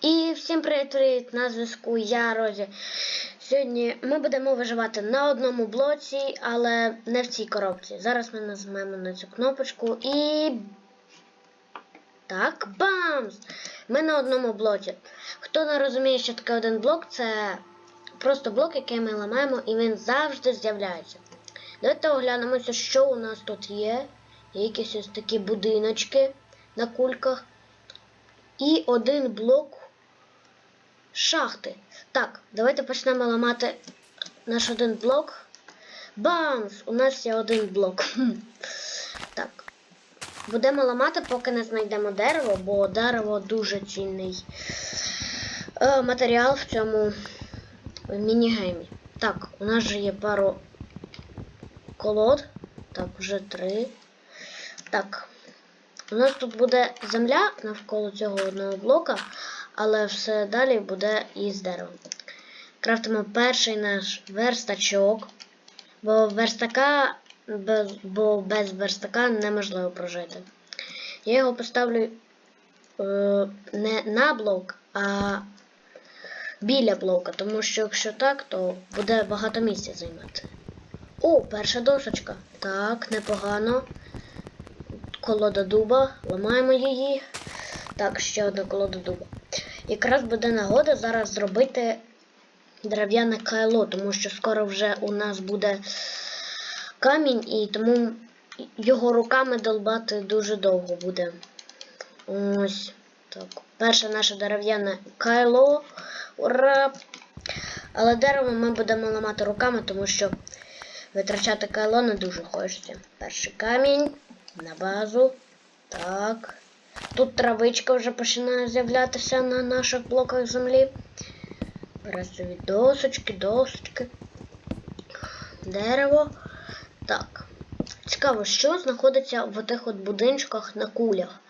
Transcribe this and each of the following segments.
І всім привіт-привіт на зв'язку. Я Розі. Сьогодні ми будемо виживати на одному блоці, але не в цій коробці. Зараз ми нажмемо на цю кнопочку і. Так, бамс! Ми на одному блоці. Хто не розуміє, що таке один блок, це просто блок, який ми ламаємо, і він завжди з'являється. Давайте оглянемося, що у нас тут є. Є якісь ось такі будиночки на кульках. І один блок шахти. Так, давайте почнемо ламати наш один блок. Бамс! У нас є один блок. Так. Будемо ламати, поки не знайдемо дерево, бо дерево дуже цінний е, матеріал в цьому мінігеймі. Так, у нас же є пару колод. Так, вже три. Так. У нас тут буде земля навколо цього одного блока, але все далі буде із деревом. Крафтимо перший наш верстачок, бо верстака бо без верстака неможливо прожити. Я його поставлю е, не на блок, а біля блока, тому що якщо так, то буде багато місця займати. О, перша дошечка. Так, непогано колода дуба, ламаємо її. Так, ще одна колода дуба. Якраз буде нагода зараз зробити дерев'яне кайло, тому що скоро вже у нас буде камінь, і тому його руками долбати дуже довго буде. Ось так. Перше наше дерев'яне кайло. Ура! Але дерево ми будемо ламати руками, тому що витрачати кайло не дуже хочеться. Перший камінь на базу. Так. Тут травичка вже починає з'являтися на наших блоках землі. Березові досочки, досочки. Дерево. Так. Цікаво, що знаходиться в отих от будинчиках на кулях.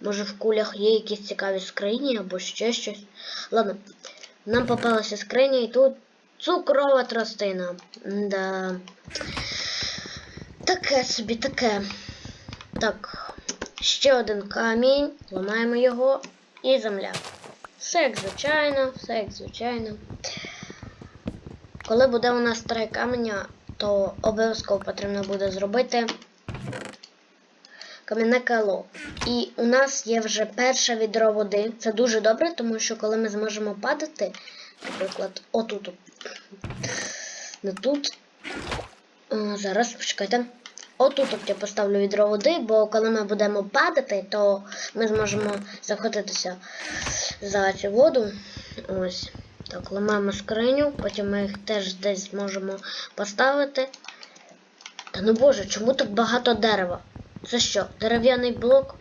Може в кулях є якісь цікаві скрині або ще щось. Ладно, нам попалася скриня і тут цукрова тростина. Да. Таке собі, таке. Так, ще один камінь, ламаємо його і земля. Все як звичайно, все як звичайно. Коли буде у нас три каменя, то обов'язково потрібно буде зробити кам'яне кайло. І у нас є вже перше відро води. Це дуже добре, тому що коли ми зможемо падати, наприклад, отут. Не тут. Зараз, почекайте. Отут от я поставлю відро води, бо коли ми будемо падати, то ми зможемо захотитися за цю воду. Ось. Так, ламаємо скриню, потім ми їх теж десь зможемо поставити. Та ну боже, чому так багато дерева? Це що, дерев'яний блок?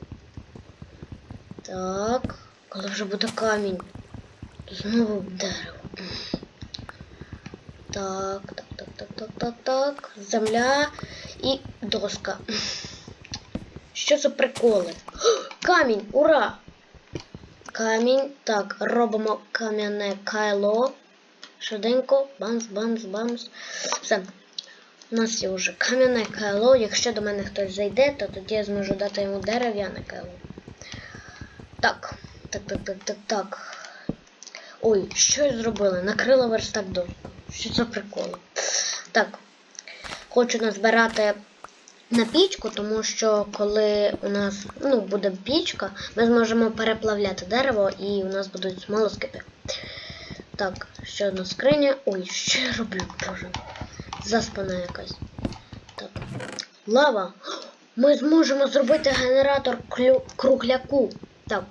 Так, коли вже буде камінь. Знову дерево. Так, так, так, так, так, так, так. Земля і доска. Що за приколи? Камінь! Ура! Камінь. Так, робимо кам'яне кайло. Швиденько. Бамс, бамс, бамс. Все. У нас є вже кам'яне кайло. Якщо до мене хтось зайде, то тоді я зможу дати йому дерев'яне кайло. Так. Так, так, так, так, так. Ой, що я зробила? Накрила верстак доску. Що це прикол? Так. Хочу назбирати на пічку, тому що коли у нас ну, буде пічка, ми зможемо переплавляти дерево і у нас будуть смолоскипи. Так, ще одна скриня. Ой, що я роблю, боже. Заспана якась. Так. Лава. Ми зможемо зробити генератор кругляку. Так.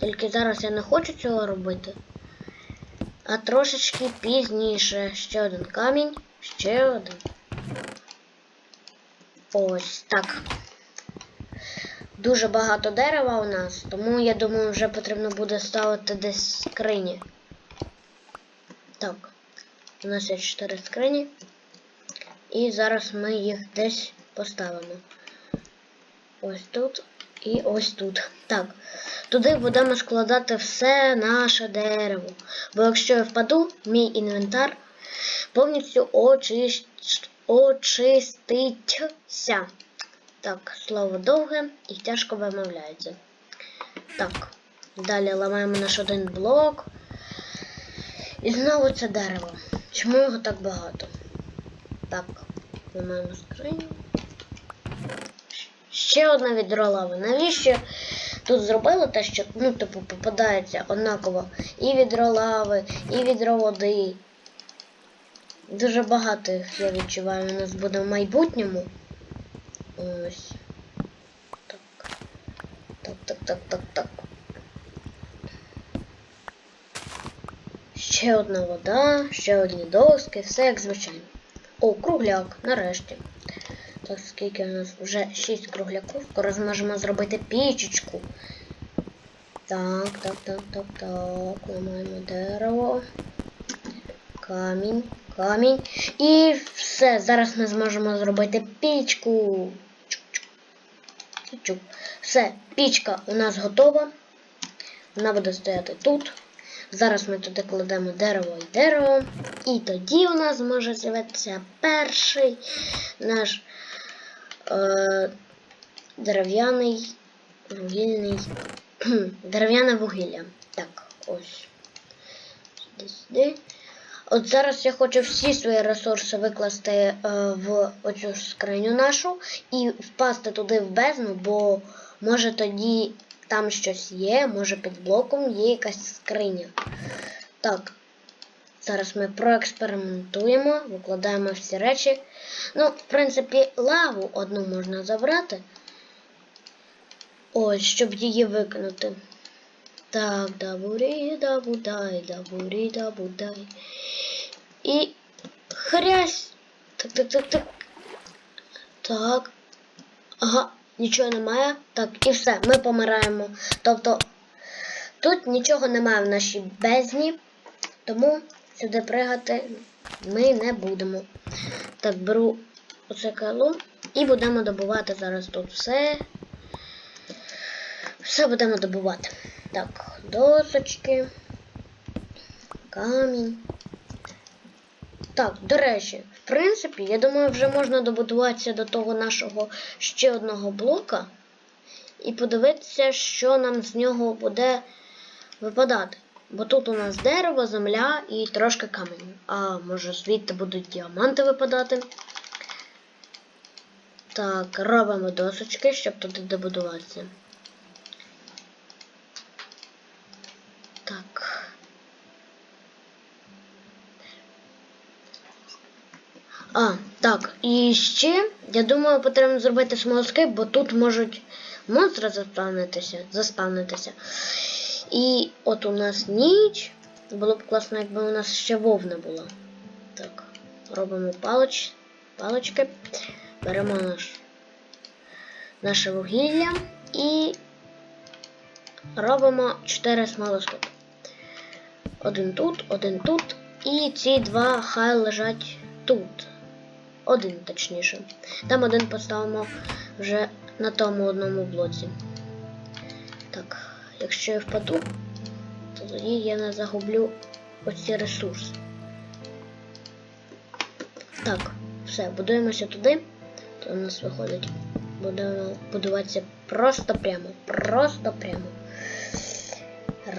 Тільки зараз я не хочу цього робити. А трошечки пізніше. Ще один камінь, ще один. Ось так. Дуже багато дерева у нас, тому я думаю, вже потрібно буде ставити десь скрині. Так, у нас є 4 скрині. І зараз ми їх десь поставимо. Ось тут і ось тут. Так. Туди будемо складати все наше дерево. Бо якщо я впаду, мій інвентар повністю очищ... очиститься. Так, слово довге і тяжко вимовляється. Так, Далі ламаємо наш один блок. І знову це дерево. Чому його так багато? Так, ламаємо скриню. Ще одне відро лави. Навіщо тут зробили те, що ну, типу, попадається однаково і відро лави, і відро води. Дуже багато їх я відчуваю, у нас буде в майбутньому. Ось. Так. Так, так, так, так, так. Ще одна вода, ще одні доски, все як звичайно. О, кругляк, нарешті. Так, скільки у нас вже 6 кругляків, скоро зможемо зробити пічечку. Так, так, так, так, так. Ламаємо дерево. Камінь, камінь. І все, зараз ми зможемо зробити пічку. Все, пічка у нас готова. Вона буде стояти тут. Зараз ми туди кладемо дерево і дерево. І тоді у нас може з'явитися перший наш е, дерев'яний вугільний. Дерев'яне вугілля. Так, ось. Сюди, сюди. От зараз я хочу всі свої ресурси викласти е, в оцю скриню нашу і впасти туди в бездну, бо може тоді там щось є, може під блоком є якась скриня. Так, зараз ми проекспериментуємо, викладаємо всі речі. Ну, в принципі, лаву одну можна забрати. Ось, щоб її викинути. Так, дабурі, дабудай, дабурі, дабудай. І хрясь. Так, так, так, так. Так. Ага, нічого немає. Так, і все, ми помираємо. Тобто тут нічого немає в нашій бездні, тому сюди пригати ми не будемо. Так, беру оце кайло і будемо добувати зараз тут все. Все будемо добувати. Так, досочки, камінь. Так, до речі, в принципі, я думаю, вже можна добудуватися до того нашого ще одного блока і подивитися, що нам з нього буде випадати. Бо тут у нас дерево, земля і трошки каменю. А може звідти будуть діаманти випадати. Так, робимо досочки, щоб туди добудуватися. Так. А, так, і ще, я думаю, потрібно зробити смолоскип, бо тут можуть монстри заспавнитися, заспавнитися. І от у нас ніч. Було б класно, якби у нас ще вовна була. Так, робимо палоч, палочки, беремо наш, наше вугілля і робимо 4 смолоскипи. Один тут, один тут. І ці два хай лежать тут. Один, точніше. Там один поставимо вже на тому одному блоці. Так, якщо я впаду, то тоді я не загублю оці ресурси. Так, все, будуємося туди, то у нас виходить. Будемо будуватися просто прямо. Просто прямо.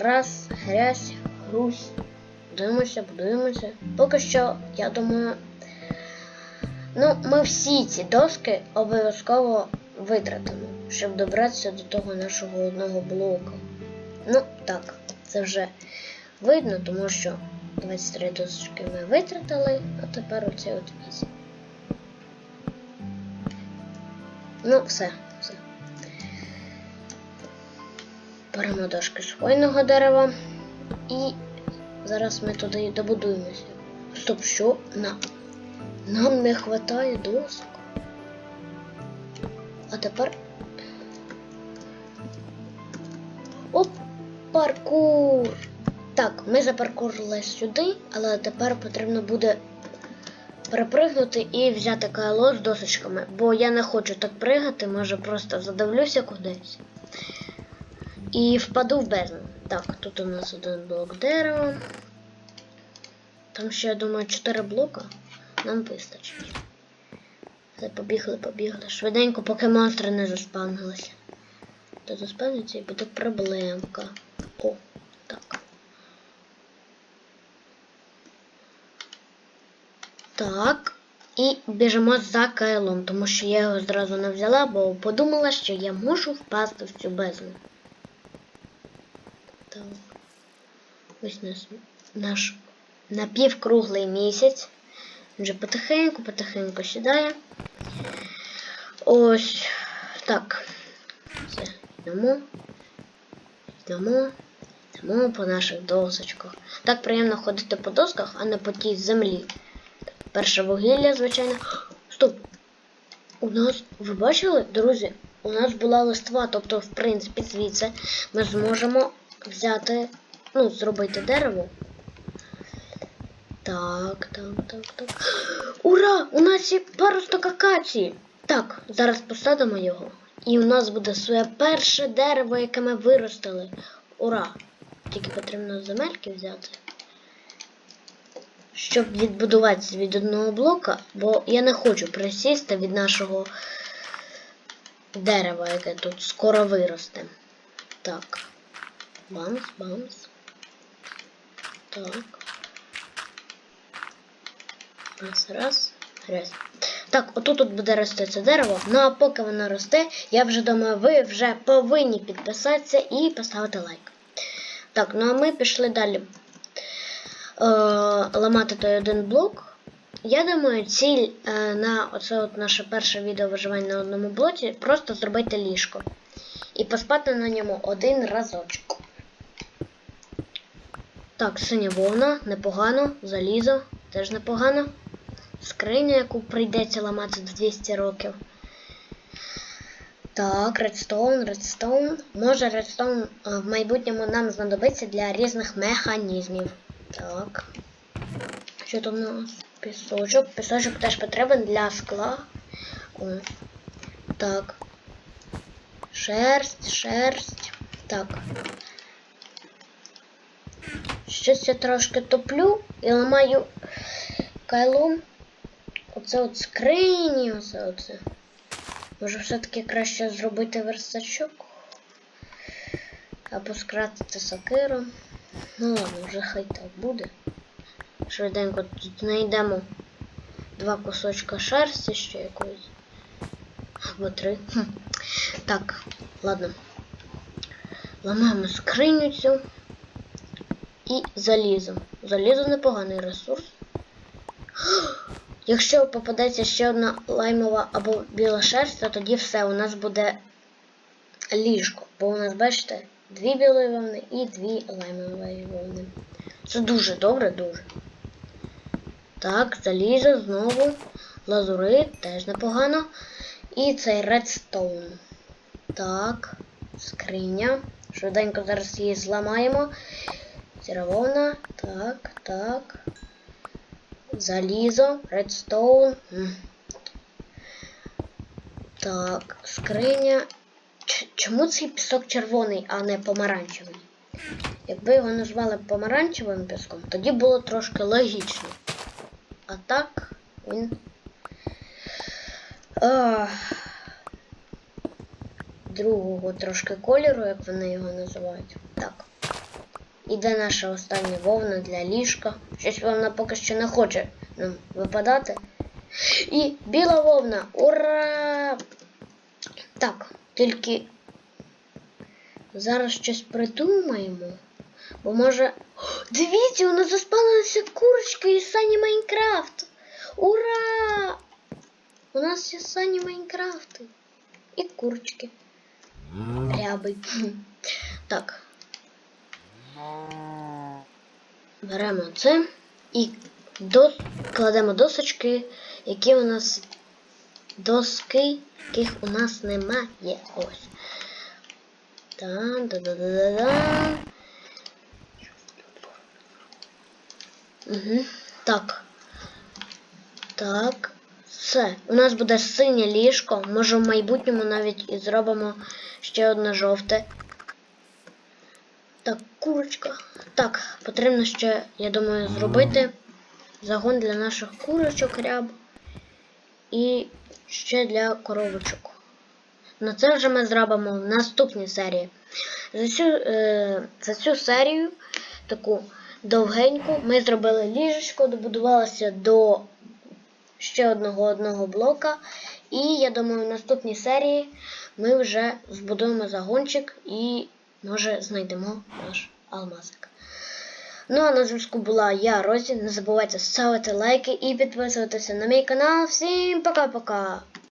Раз, грязь, грусь. Будуємося, будуємося. Поки що, я думаю. Ну, ми всі ці доски обов'язково витратимо, щоб добратися до того нашого одного блоку. Ну, так, це вже видно, тому що 23 досочки ми витратили, а тепер оце от 8. Ну, все, все. Беремо дошки з хвойного дерева і зараз ми туди добудуємося. Стоп, що? На. Нам не вистачає досок. А тепер. Оп, паркур! Так, ми запаркурили сюди, але тепер потрібно буде перепригнути і взяти кайло з досочками, бо я не хочу так пригати, може просто задавлюся кудись. І впаду в бездну. Так, тут у нас один блок дерева. Там ще, я думаю, 4 блока. Нам вистачить. Все, побігли, побігли. Швиденько, поки монстри не заспавнилися. То заспавниться і буде проблемка. О, так. Так. І біжимо за кайлом, тому що я його зразу не взяла, бо подумала, що я можу впасти в цю бездну. Так. Ось наш, наш напівкруглий місяць. Він вже потихеньку, потихеньку сідає. Ось так. Все, йдемо. Йдемо. Йдемо по наших досочках. Так приємно ходити по досках, а не по тій землі. Перше вугілля, звичайно. Стоп! У нас, ви бачили, друзі, у нас була листва, тобто, в принципі, звідси ми зможемо взяти, ну, зробити дерево. Так, так, так, так. Ура! У нас є паросток акації. Так, зараз посадимо його. І у нас буде своє перше дерево, яке ми виростили. Ура! Тільки потрібно земельки взяти. Щоб відбудуватися від одного блока, бо я не хочу присісти від нашого дерева, яке тут скоро виросте. Так. Бамс, бамс. Так. Раз, раз, раз. Так, отут тут буде рости це дерево. Ну а поки воно росте, я вже думаю, ви вже повинні підписатися і поставити лайк. Так, ну а ми пішли далі е, ламати той один блок. Я думаю, ціль е, на оце от наше перше відео виживання на одному блоці просто зробити ліжко. І поспати на ньому один разочок. Так, синя вовна, непогано, залізо, теж непогано. Скриня, яку прийдеться ламати 200 років. Так, редстоун, редстоун. Може, редстоун е, в майбутньому нам знадобиться для різних механізмів. Так. Що там у нас? Пісочок. Пісочок теж потрібен для скла. О. Так. Шерсть, шерсть. Так. Щось я трошки топлю і ламаю кайлом. Оце от скрині, оце оце. Може все-таки краще зробити верстачок. Або скратити сокиру. Ну ладно, вже хай так буде. Швиденько тут знайдемо два кусочка шерсті ще якоїсь. Або три. Хм. Так, ладно. Ламаємо скриню цю і залізо. Залізо непоганий ресурс. Якщо попадеться ще одна лаймова або біла шерсть, то тоді все, у нас буде ліжко. Бо у нас, бачите, дві білої вовни і дві лаймової вовни. Це дуже добре, дуже. Так, залізо знову. Лазурит, теж непогано. І цей редстоун. Так, скриня. Швиденько зараз її зламаємо. Сірововна. Так, так. Залізо, редстоун. Так, скриня. Чому цей пісок червоний, а не помаранчевий? Якби його назвали помаранчевим піском, тоді було трошки логічно. А так він. А, другого трошки кольору, як вони його називають. Іде наша остання вовна для ліжка. Щось вовна поки що не хоче нам випадати. І біла вовна! Ура! Так, тільки зараз щось придумаємо. Бо може. О, Дивіться, у нас заспалилися курочки із Сані Майнкрафт! Ура! У нас є Сані Майнкрафти. І курочки. Ряби. Так. Беремо це і до... кладемо досочки, які у нас доски, яких у нас немає. Ось. Там, да-да-да-да-да. Угу. Так. Так. Все. У нас буде синє ліжко. Може в майбутньому навіть і зробимо ще одне жовте. Так, курочка. Так, потрібно ще, я думаю, зробити загон для наших курочок ряб і ще для коровочок. Ну це вже ми зробимо в наступній серії. За цю, е, за цю серію, таку довгеньку, ми зробили ліжечко, добудувалися до ще одного одного блока. І я думаю, в наступній серії ми вже збудуємо загончик і, може, знайдемо наш алмазик. Ну а на зв'язку була я, Розі. Не забувайте ставити лайки і підписуватися на мій канал. Всім пока-пока!